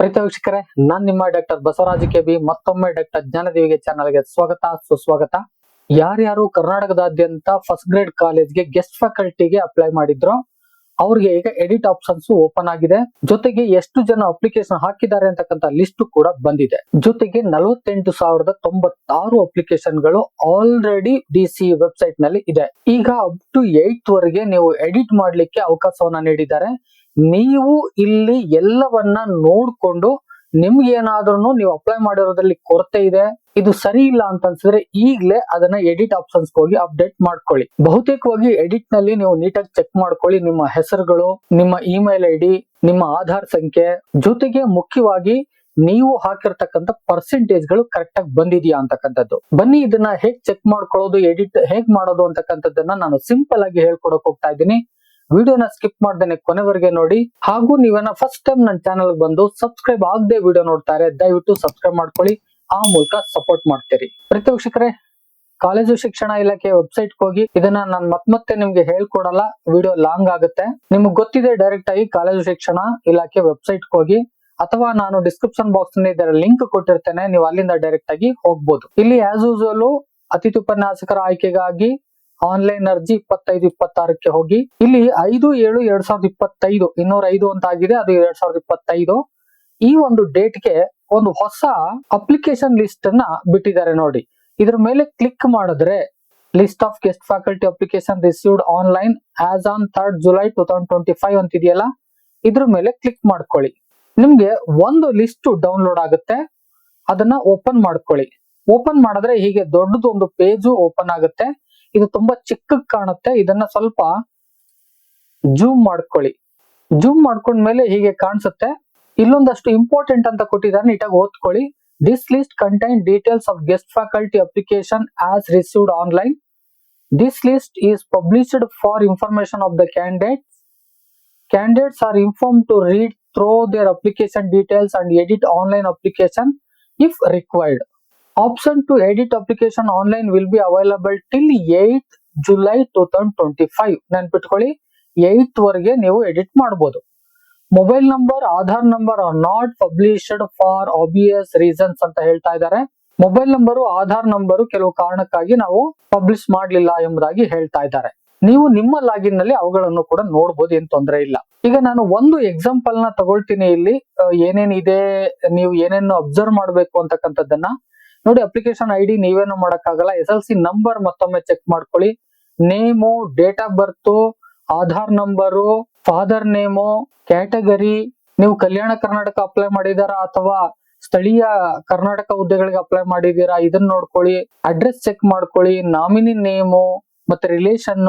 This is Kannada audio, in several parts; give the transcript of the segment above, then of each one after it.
ಪ್ರೀತಿ ವೀಕ್ಷಕರೇ, ನಾನ್ ನಿಮ್ಮ ಡಾಕ್ಟರ್ ಬಸವರಾಜ ಕೆ ಬಿ ಮತ್ತೊಮ್ಮೆ ಡಾಕ್ಟರ್ ಜ್ಞಾನದೇವಿಗೆ ಚಾನಲ್ಗೆ ಸ್ವಾಗತ, ಸುಸ್ವಾಗತ. ಯಾರ್ಯಾರು ಕರ್ನಾಟಕದಾದ್ಯಂತ ಫಸ್ಟ್ ಗ್ರೇಡ್ ಕಾಲೇಜ್ಗೆ ಗೆಸ್ಟ್ ಫ್ಯಾಕಲ್ಟಿಗೆ ಅಪ್ಲೈ ಮಾಡಿದ್ರು, ಅವ್ರಿಗೆ ಈಗ ಎಡಿಟ್ ಆಪ್ಷನ್ಸ್ ಓಪನ್ ಆಗಿದೆ. ಜೊತೆಗೆ ಎಷ್ಟು ಜನ ಅಪ್ಲಿಕೇಶನ್ ಹಾಕಿದ್ದಾರೆ ಅಂತಕ್ಕಂಥ ಲಿಸ್ಟ್ ಕೂಡ ಬಂದಿದೆ. ಜೊತೆಗೆ ನಲವತ್ತೆಂಟು ಸಾವಿರದ ತೊಂಬತ್ತಾರು ಅಪ್ಲಿಕೇಶನ್ಗಳು ಆಲ್ರೆಡಿ ಡಿ ಸಿ ವೆಬ್ಸೈಟ್ನಲ್ಲಿ ಇದೆ. ಈಗ ಅಪ್ ಟು ಏಟ್ ವರೆಗೆ ನೀವು ಎಡಿಟ್ ಮಾಡ್ಲಿಕ್ಕೆ ಅವಕಾಶವನ್ನ ನೀಡಿದ್ದಾರೆ. ನೀವು ಇಲ್ಲಿ ಎಲ್ಲವನ್ನ ನೋಡ್ಕೊಂಡು ನಿಮ್ಗೆ ಏನಾದ್ರೂ ನೀವು ಅಪ್ಲೈ ಮಾಡಿರೋದ್ರಲ್ಲಿ ಕೊರತೆ ಇದೆ, ಇದು ಸರಿ ಇಲ್ಲ ಅಂತ ಅನ್ಸಿದ್ರೆ ಈಗಲೇ ಅದನ್ನ ಎಡಿಟ್ ಆಪ್ಷನ್ಸ್ ಹೋಗಿ ಅಪ್ಡೇಟ್ ಮಾಡ್ಕೊಳ್ಳಿ. ಬಹುತೇಕವಾಗಿ ಎಡಿಟ್ನಲ್ಲಿ ನೀವು ನೀಟಾಗಿ ಚೆಕ್ ಮಾಡ್ಕೊಳ್ಳಿ ನಿಮ್ಮ ಹೆಸರುಗಳು, ನಿಮ್ಮ ಇಮೇಲ್ ಐ ಡಿ ನಿಮ್ಮ ಆಧಾರ್ ಸಂಖ್ಯೆ, ಜೊತೆಗೆ ಮುಖ್ಯವಾಗಿ ನೀವು ಹಾಕಿರ್ತಕ್ಕಂಥ ಪರ್ಸೆಂಟೇಜ್ಗಳು ಕರೆಕ್ಟ್ ಆಗಿ ಬಂದಿದೆಯಾ ಅಂತಕ್ಕಂಥದ್ದು. ಬನ್ನಿ ಇದನ್ನ ಹೇಗ್ ಚೆಕ್ ಮಾಡ್ಕೊಳ್ಳೋದು ಎಡಿಟ್ ಹೇಗ್ ಮಾಡೋದು ಅಂತಕ್ಕಂಥದ್ದನ್ನ ನಾನು ಸಿಂಪಲ್ ಆಗಿ ಹೇಳ್ಕೊಡಕ್ ಹೋಗ್ತಾ ಇದ್ದೀನಿ. ವಿಡಿಯೋನ ಸ್ಕಿಪ್ ಮಾಡ್ದೇನೆ ಕೊನೆವರೆಗೆ ನೋಡಿ. ಹಾಗೂ ನೀವೇನ ಫಸ್ಟ್ ಟೈಮ್ ನನ್ನ ಚಾನಲ್ ಬಂದು ಸಬ್ಸ್ಕ್ರೈಬ್ ಆಗದೆ ವಿಡಿಯೋ ನೋಡ್ತಾರೆ, ದಯವಿಟ್ಟು ಸಬ್ಸ್ಕ್ರೈಬ್ ಮಾಡ್ಕೊಳ್ಳಿ. ಆ ಮೂಲಕ ಸಪೋರ್ಟ್ ಮಾಡ್ತೀರಿ. ಪ್ರತಿ ವೀಕ್ಷಕರೇ, ಕಾಲೇಜು ಶಿಕ್ಷಣ ಇಲಾಖೆ ವೆಬ್ಸೈಟ್ ಹೋಗಿ, ಇದನ್ನ ನಾನು ಮತ್ ಮತ್ತೆ ನಿಮ್ಗೆ ಹೇಳ್ಕೊಡಲ್ಲ. ವಿಡಿಯೋ ಲಾಂಗ್ ಆಗುತ್ತೆ. ನಿಮ್ಗೆ ಗೊತ್ತಿದೆ ಡೈರೆಕ್ಟ್ ಆಗಿ ಕಾಲೇಜು ಶಿಕ್ಷಣ ಇಲಾಖೆ ವೆಬ್ಸೈಟ್ ಹೋಗಿ, ಅಥವಾ ನಾನು ಡಿಸ್ಕ್ರಿಪ್ಷನ್ ಬಾಕ್ಸ್ ಇದರ ಲಿಂಕ್ ಕೊಟ್ಟಿರ್ತೇನೆ. ನೀವು ಅಲ್ಲಿಂದ ಡೈರೆಕ್ಟ್ ಆಗಿ ಹೋಗ್ಬೋದು. ಇಲ್ಲಿ ಆಸ್ ಯೂಶುವಲ್ ಅತಿಥಿ ಉಪನ್ಯಾಸಕರ ಆಯ್ಕೆಗಾಗಿ ಆನ್ಲೈನ್ ಅರ್ಜಿ ಇಪ್ಪತ್ತೈದು, ಇಪ್ಪತ್ತಾರಕ್ಕೆ ಹೋಗಿ. ಇಲ್ಲಿ ಐದು, ಏಳು, ಎರಡ್ ಸಾವಿರದ ಇಪ್ಪತ್ತೈದು, ಇನ್ನೂರ ಐದು ಅಂತ ಆಗಿದೆ, ಅದು ಎರಡ್ ಸಾವಿರದ ಇಪ್ಪತ್ತೈದು. ಈ ಒಂದು ಡೇಟ್ಗೆ ಒಂದು ಹೊಸ ಅಪ್ಲಿಕೇಶನ್ ಲಿಸ್ಟ್ ಅನ್ನ ಬಿಟ್ಟಿದ್ದಾರೆ ನೋಡಿ. ಇದ್ರ ಮೇಲೆ ಕ್ಲಿಕ್ ಮಾಡಿದ್ರೆ list of guest faculty application received online as on third July two thousand twenty five ಅಂತಿದೆಯಲ್ಲ? ಇದ್ರ ಮೇಲೆ ಕ್ಲಿಕ್ ಮಾಡ್ಕೊಳ್ಳಿ. ನಿಮ್ಗೆ ಒಂದು ಲಿಸ್ಟ್ ಡೌನ್ಲೋಡ್ ಆಗುತ್ತೆ. ಅದನ್ನ ಓಪನ್ ಮಾಡ್ಕೊಳ್ಳಿ. ಓಪನ್ ಮಾಡಿದ್ರೆ ಹೀಗೆ ದೊಡ್ಡದು ಒಂದು ಪೇಜು ಓಪನ್ ಆಗುತ್ತೆ. ಇದು ತುಂಬಾ ಚಿಕ್ಕಗ್ ಕಾಣುತ್ತೆ. ಇದನ್ನ ಸ್ವಲ್ಪ ಜೂಮ್ ಮಾಡ್ಕೊಳ್ಳಿ. ಜೂಮ್ ಮಾಡ್ಕೊಂಡ್ಮೇಲೆ ಹೀಗೆ ಕಾಣಿಸುತ್ತೆ. ಇಲ್ಲೊಂದಷ್ಟು ಇಂಪಾರ್ಟೆಂಟ್ ಅಂತ ಕೊಟ್ಟಿದ್ದಾರೆ. ನೀಟಾಗಿ ಓದ್ಕೊಳ್ಳಿ. This list contain details of guest faculty application as received online this list is published for information of the candidate candidates are inform to read through their application details and edit online application if required. Option to edit application online will be available till 8th July 2025. ನೆನ್ಪಿಟ್ಕೊಳ್ಳಿ ಏಯ್ತ್ ವರೆಗೆ ನೀವು ಎಡಿಟ್ ಮಾಡಬಹುದು mobile number Aadhaar number are not published for obvious reasons ಅಂತ ಹೇಳ್ತಾ ಇದ್ದಾರೆ. ಮೊಬೈಲ್ ನಂಬರು ಆಧಾರ್ ನಂಬರು ಕೆಲವು ಕಾರಣಕ್ಕಾಗಿ ನಾವು ಪಬ್ಲಿಷ್ ಮಾಡಲಿಲ್ಲ ಎಂಬುದಾಗಿ ಹೇಳ್ತಾ ಇದ್ದಾರೆ. ನೀವು ನಿಮ್ಮ ಲಾಗಿನ್ನಲ್ಲಿ ಅವುಗಳನ್ನು ಕೂಡ ನೋಡಬಹುದು ಏನ್ ತೊಂದರೆ ಇಲ್ಲ. ಈಗ ನಾನು ಒಂದು ಎಕ್ಸಾಂಪಲ್ನ ತಗೊಳ್ತೀನಿ ಇಲ್ಲಿ. ಏನೇನಿದೆ, ನೀವು ಏನೇನು ಅಬ್ಸರ್ವ್ ಮಾಡ್ಬೇಕು ಅಂತಕ್ಕಂಥದ್ದನ್ನ. ನೋಡಿ ಅಪ್ಲಿಕೇಶನ್ ಐ ಡಿ ನೀವೇನು ಮಾಡೋಕ್ಕಾಗಲ್ಲ ಎಸ್ ಎಲ್ ಸಿ ನಂಬರ್ ಮತ್ತೊಮ್ಮೆ ಚೆಕ್ ಮಾಡ್ಕೊಳ್ಳಿ. Name date of birth Aadhaar number father name category ನೀವು ಕಲ್ಯಾಣ ಕರ್ನಾಟಕ ಅಪ್ಲೈ ಮಾಡಿದಾರ ಅಥವಾ ಸ್ಥಳೀಯ ಕರ್ನಾಟಕ ಹುದ್ದೆಗಳಿಗೆ ಅಪ್ಲೈ ಮಾಡಿದೀರಾ ಇದನ್ನ ನೋಡ್ಕೊಳ್ಳಿ. ಅಡ್ರೆಸ್ ಚೆಕ್ ಮಾಡ್ಕೊಳ್ಳಿ. ನಾಮಿನಿ ನೇಮು ಮತ್ತೆ relation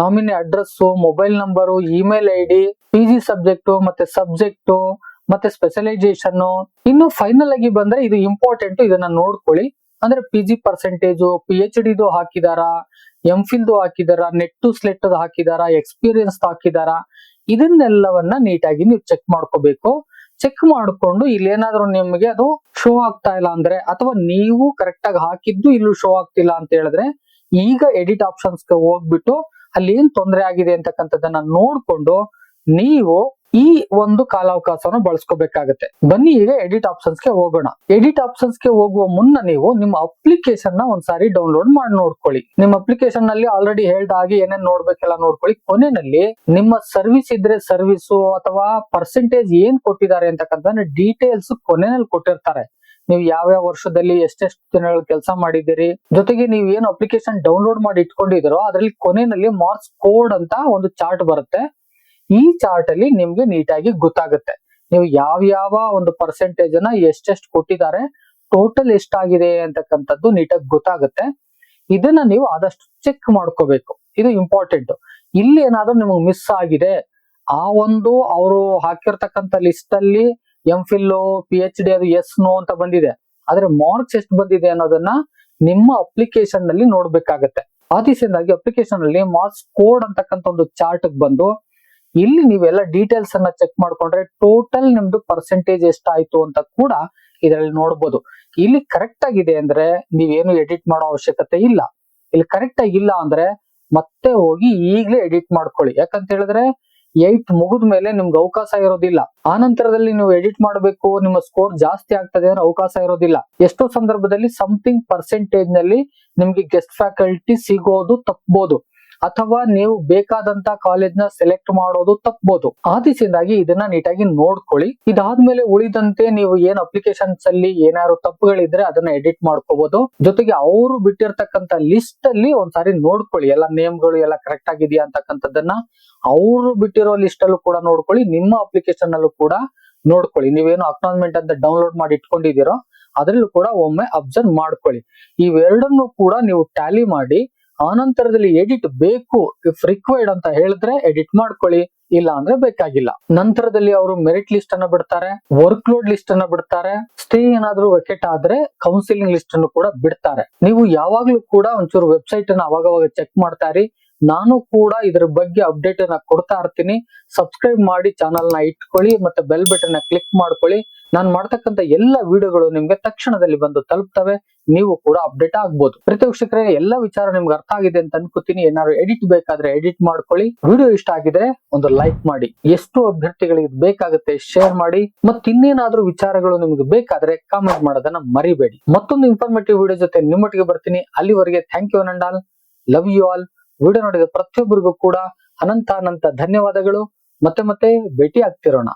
nominee address mobile number email I D P G subject ಮತ್ತೆ ಸಬ್ಜೆಕ್ಟ್ ಮತ್ತೆ ಸ್ಪೆಷಲೈಸೇಷನ್ ಇನ್ನು ಫೈನಲ್ ಆಗಿ ಬಂದ್ರೆ ಇದು ಇಂಪಾರ್ಟೆಂಟ್ ಇದನ್ನ ನೋಡ್ಕೊಳ್ಳಿ. ಅಂದ್ರೆ P G percentage P H ಡಿದು ಹಾಕಿದಾರಾ ಎಂ ಫಿಲ್ದು ಹಾಕಿದಾರಾ ನೆಟ್ ಸ್ಲೆಟ್ ಹಾಕಿದಾರಾ ಎಕ್ಸ್ಪೀರಿಯನ್ಸ್ ಹಾಕಿದಾರಾ, ಇದನ್ನೆಲ್ಲವನ್ನ ನೀಟಾಗಿ ನೀವು ಚೆಕ್ ಮಾಡ್ಕೋಬೇಕು. ಚೆಕ್ ಮಾಡ್ಕೊಂಡು ಇಲ್ಲಿ ಏನಾದ್ರೂ ನಿಮಗೆ ಅದು ಶೋ ಆಗ್ತಾ ಇಲ್ಲ ಅಂದ್ರೆ ಅಥವಾ ನೀವು ಕರೆಕ್ಟ್ ಆಗಿ ಹಾಕಿದ್ದು ಇಲ್ಲೂ ಶೋ ಆಗ್ತಿಲ್ಲ ಅಂತ ಹೇಳಿದ್ರೆ ಈಗ ಎಡಿಟ್ ಆಪ್ಷನ್ಸ್ಗೆ ಹೋಗ್ಬಿಟ್ಟು ಅಲ್ಲಿ ಏನ್ ತೊಂದರೆ ಆಗಿದೆ ಅಂತಕ್ಕಂಥದ್ದನ್ನ ನೋಡ್ಕೊಂಡು ನೀವು ಈ ಒಂದು ಕಾಲಾವಕಾಶವನ್ನು ಬಳಸ್ಕೋಬೇಕಾಗತ್ತೆ. ಬನ್ನಿ ಈಗ ಎಡಿಟ್ ಆಪ್ಷನ್ಸ್ಗೆ ಹೋಗೋಣ. ಎಡಿಟ್ ಆಪ್ಷನ್ಸ್ಗೆ ಹೋಗುವ ಮುನ್ನ ನೀವು ನಿಮ್ಮ ಅಪ್ಲಿಕೇಶನ್ನ ಒಂದ್ಸಾರಿ ಡೌನ್ಲೋಡ್ ಮಾಡಿ ನೋಡ್ಕೊಳ್ಳಿ. ನಿಮ್ಮ ಅಪ್ಲಿಕೇಶನ್ನಲ್ಲಿ ಆಲ್ರೆಡಿ ಹೇಳ್ದ ಹಾಗೆ ಏನೇನ್ ನೋಡ್ಬೇಕೆಲ್ಲ ನೋಡ್ಕೊಳ್ಳಿ. ಕೊನೆಯಲ್ಲಿ ನಿಮ್ಮ ಸರ್ವಿಸ್ ಇದ್ರೆ ಸರ್ವಿಸು ಅಥವಾ ಪರ್ಸೆಂಟೇಜ್ ಏನ್ ಕೊಟ್ಟಿದ್ದಾರೆ ಅಂತಕ್ಕಂಥ ಡೀಟೇಲ್ಸ್ ಕೊನೆಯಲ್ಲಿ ಕೊಟ್ಟಿರ್ತಾರೆ. ನೀವು ಯಾವ ವರ್ಷದಲ್ಲಿ ಎಷ್ಟೆಷ್ಟು ದಿನಗಳು ಕೆಲಸ ಮಾಡಿದ್ದೀರಿ? ಜೊತೆಗೆ ನೀವು ಏನು ಅಪ್ಲಿಕೇಶನ್ ಡೌನ್ಲೋಡ್ ಮಾಡಿ ಇಟ್ಕೊಂಡಿದ್ರೋ ಅದರಲ್ಲಿ ಕೊನೆಯಲ್ಲಿ ಮಾರ್ಕ್ಸ್ ಕೋಡ್ ಅಂತ ಒಂದು ಚಾರ್ಟ್ ಬರುತ್ತೆ. ಈ ಚಾರ್ಟ್ ಅಲ್ಲಿ ನಿಮ್ಗೆ ನೀಟಾಗಿ ಗೊತ್ತಾಗುತ್ತೆ. ನೀವು ಯಾವ ಯಾವ ಒಂದು ಪರ್ಸೆಂಟೇಜ್ ಅನ್ನ ಎಷ್ಟೆಷ್ಟು ಕೊಟ್ಟಿದ್ದಾರೆ ಟೋಟಲ್ ಎಷ್ಟಾಗಿದೆ ಅಂತಕ್ಕಂಥದ್ದು ನೀಟಾಗಿ ಗೊತ್ತಾಗುತ್ತೆ. ಇದನ್ನ ನೀವು ಆದಷ್ಟು ಚೆಕ್ ಮಾಡ್ಕೋಬೇಕು. ಇದು ಇಂಪಾರ್ಟೆಂಟ್ ಇಲ್ಲಿ ಏನಾದ್ರೂ ನಿಮಗೆ ಮಿಸ್ ಆಗಿದೆ, ಆ ಒಂದು ಅವರು ಹಾಕಿರ್ತಕ್ಕಂಥ ಲಿಸ್ಟ್ ಅಲ್ಲಿ M Phil P H D ಅದು ಎಸ್ ನೋ ಅಂತ ಬಂದಿದೆ. ಆದ್ರೆ ಮಾರ್ಕ್ಸ್ ಎಷ್ಟು ಬಂದಿದೆ ಅನ್ನೋದನ್ನ ನಿಮ್ಮ ಅಪ್ಲಿಕೇಶನ್ನಲ್ಲಿ ನೋಡ್ಬೇಕಾಗತ್ತೆ. ಆದಿಸಿಂದಾಗಿ ಅಪ್ಲಿಕೇಶನ್ ಅಲ್ಲಿ ಮಾರ್ಕ್ಸ್ ಕೋಡ್ ಅಂತಕ್ಕಂಥ ಒಂದು ಚಾರ್ಟ್ ಬಂದು ಇಲ್ಲಿ ನೀವೆಲ್ಲ ಡೀಟೇಲ್ಸ್ ಅನ್ನ ಚೆಕ್ ಮಾಡ್ಕೊಂಡ್ರೆ ಟೋಟಲ್ ನಿಮ್ದು ಪರ್ಸೆಂಟೇಜ್ ಎಷ್ಟಾಯ್ತು ಅಂತ ಕೂಡ ಇದರಲ್ಲಿ ನೋಡ್ಬೋದು. ಇಲ್ಲಿ ಕರೆಕ್ಟ್ ಆಗಿದೆ ಅಂದ್ರೆ ನೀವೇನು ಎಡಿಟ್ ಮಾಡೋ ಅವಶ್ಯಕತೆ ಇಲ್ಲ. ಇಲ್ಲಿ ಕರೆಕ್ಟ್ ಆಗಿಲ್ಲ ಅಂದ್ರೆ ಮತ್ತೆ ಹೋಗಿ ಈಗಲೇ ಎಡಿಟ್ ಮಾಡ್ಕೊಳ್ಳಿ. ಯಾಕಂತ ಹೇಳಿದ್ರೆ ಏಟ್ ಮುಗಿದ ಮೇಲೆ ನಿಮ್ಗೆ ಅವಕಾಶ ಇರೋದಿಲ್ಲ. ಆ ನಂತರದಲ್ಲಿ ನೀವು ಎಡಿಟ್ ಮಾಡಬೇಕು, ನಿಮ್ಮ ಸ್ಕೋರ್ ಜಾಸ್ತಿ ಆಗ್ತದೆ ಅಂದ್ರೆ ಅವಕಾಶ ಇರೋದಿಲ್ಲ. ಎಷ್ಟೋ ಸಂದರ್ಭದಲ್ಲಿ ಸಮಥಿಂಗ್ ಪರ್ಸೆಂಟೇಜ್ನಲ್ಲಿ ನಿಮ್ಗೆ ಗೆಸ್ಟ್ ಫ್ಯಾಕಲ್ಟಿ ಸಿಗೋದು ತಪ್ಪಬಹುದು ಅಥವಾ ನೀವು ಬೇಕಾದಂತ ಕಾಲೇಜ್ನ ಸೆಲೆಕ್ಟ್ ಮಾಡೋದು ತಪ್ಪಬಹುದು ಆ ದಿಸೆಯಿಂದಾಗಿ ಇದನ್ನ ನೀಟಾಗಿ ನೋಡ್ಕೊಳ್ಳಿ. ಇದಾದ್ಮೇಲೆ ಉಳಿದಂತೆ ನೀವು ಏನ್ ಅಪ್ಲಿಕೇಶನ್ಸ್ ಅಲ್ಲಿ ಏನಾದ್ರು ತಪ್ಪುಗಳಿದ್ರೆ ಅದನ್ನ ಎಡಿಟ್ ಮಾಡ್ಕೋಬಹುದು ಜೊತೆಗೆ ಅವರು ಬಿಟ್ಟಿರ್ತಕ್ಕಂತ ಲಿಸ್ಟ್ ಅಲ್ಲಿ ಒಂದ್ಸಾರಿ ನೋಡ್ಕೊಳ್ಳಿ. ಎಲ್ಲ ನೇಮ್ಗಳು ಎಲ್ಲ ಕರೆಕ್ಟ್ ಆಗಿದೆಯಾ ಅಂತಕ್ಕಂಥದ್ದನ್ನ ಅವರು ಬಿಟ್ಟಿರೋ ಲಿಸ್ಟ್ ಅಲ್ಲೂ ಕೂಡ ನೋಡ್ಕೊಳ್ಳಿ. ನಿಮ್ಮ ಅಪ್ಲಿಕೇಶನ್ ಅಲ್ಲೂ ಕೂಡ ನೋಡ್ಕೊಳ್ಳಿ. ನೀವೇನು ಅಕ್ನಾಲ್ಮೆಂಟ್ ಅಂತ ಡೌನ್ಲೋಡ್ ಮಾಡಿ ಇಟ್ಕೊಂಡಿದ್ದೀರೋ, ಅದರಲ್ಲೂ ಕೂಡ ಒಮ್ಮೆ ಅಬ್ಸರ್ವ್ ಮಾಡ್ಕೊಳ್ಳಿ. ಇವೆರಡನ್ನೂ ಕೂಡ ನೀವು ಟ್ಯಾಲಿ ಮಾಡಿ ಆನಂತರದಲ್ಲಿ ಎಡಿಟ್ ಬೇಕು ಇಫ್ ರಿಕ್ವೈರ್ಡ್ ಅಂತ ಹೇಳಿದ್ರೆ ಎಡಿಟ್ ಮಾಡ್ಕೊಳ್ಳಿ, ಇಲ್ಲ ಅಂದ್ರೆ ಬೇಕಾಗಿಲ್ಲ. ನಂತರದಲ್ಲಿ ಅವರು ಮೆರಿಟ್ ಲಿಸ್ಟ್ ಅನ್ನ ಬಿಡ್ತಾರೆ ವರ್ಕ್ ಲೋಡ್ ಲಿಸ್ಟ್ ಅನ್ನ ಬಿಡ್ತಾರೆ ಸ್ಟೇ ಏನಾದ್ರೂ ವೆಕೆಟ್ ಆದ್ರೆ ಕೌನ್ಸಿಲಿಂಗ್ ಲಿಸ್ಟ್ ಅನ್ನು ಕೂಡ ಬಿಡ್ತಾರೆ. ನೀವು ಯಾವಾಗ್ಲೂ ಕೂಡ ಒಂಚೂರು ವೆಬ್ಸೈಟ್ ಅನ್ನ ಅವಾಗವಾಗ ಚೆಕ್ ಮಾಡ್ತಾ ಇರಿ. ನಾನು ಕೂಡ ಇದ್ರ ಬಗ್ಗೆ ಅಪ್ಡೇಟ್ ಅನ್ನ ಕೊಡ್ತಾ ಇರ್ತೀನಿ. ಸಬ್ಸ್ಕ್ರೈಬ್ ಮಾಡಿ ಚಾನಲ್ನ ಇಟ್ಕೊಳ್ಳಿ, ಮತ್ತೆ ಬೆಲ್ ಬಟನ್ ಕ್ಲಿಕ್ ಮಾಡ್ಕೊಳ್ಳಿ. ನಾನು ಮಾಡ್ತಕ್ಕಂಥ ಎಲ್ಲ ವಿಡಿಯೋಗಳು ನಿಮ್ಗೆ ತಕ್ಷಣದಲ್ಲಿ ಬಂದು ತಲುಪ್ತವೆ, ನೀವು ಕೂಡ ಅಪ್ಡೇಟ್ ಆಗ್ಬೋದು. ಪ್ರತಿ ವೀಕ್ಷಕರೇ, ಎಲ್ಲ ವಿಚಾರ ನಿಮ್ಗೆ ಅರ್ಥ ಆಗಿದೆ ಅಂತ ಅನ್ಕೋತೀನಿ. ಏನಾದ್ರು ಎಡಿಟ್ ಬೇಕಾದ್ರೆ ಎಡಿಟ್ ಮಾಡ್ಕೊಳ್ಳಿ. ವಿಡಿಯೋ ಇಷ್ಟ ಆಗಿದ್ರೆ ಒಂದು ಲೈಕ್ ಮಾಡಿ. ಎಷ್ಟು ಅಭ್ಯರ್ಥಿಗಳಿಗೆ ಬೇಕಾಗುತ್ತೆ ಶೇರ್ ಮಾಡಿ. ಮತ್ತೆ ಇನ್ನೇನಾದ್ರೂ ವಿಚಾರಗಳು ನಿಮ್ಗೆ ಬೇಕಾದ್ರೆ ಕಾಮೆಂಟ್ ಮಾಡೋದನ್ನ ಮರಿಬೇಡಿ. ಮತ್ತೊಂದು ಇನ್ಫಾರ್ಮೇಟಿವ್ ವಿಡಿಯೋ ಜೊತೆ ನಿಮ್ಮೊಟ್ಟಿಗೆ ಬರ್ತೀನಿ. ಅಲ್ಲಿವರೆಗೆ thank you all love you all video ನೋಡಿದ ಪ್ರತಿಯೊಬ್ಬರಿಗೂ ಕೂಡ ಅನಂತ ಅನಂತ ಧನ್ಯವಾದಗಳು. ಮತ್ತೆ ಮತ್ತೆ ಭೇಟಿ ಆಗ್ತಿರೋಣ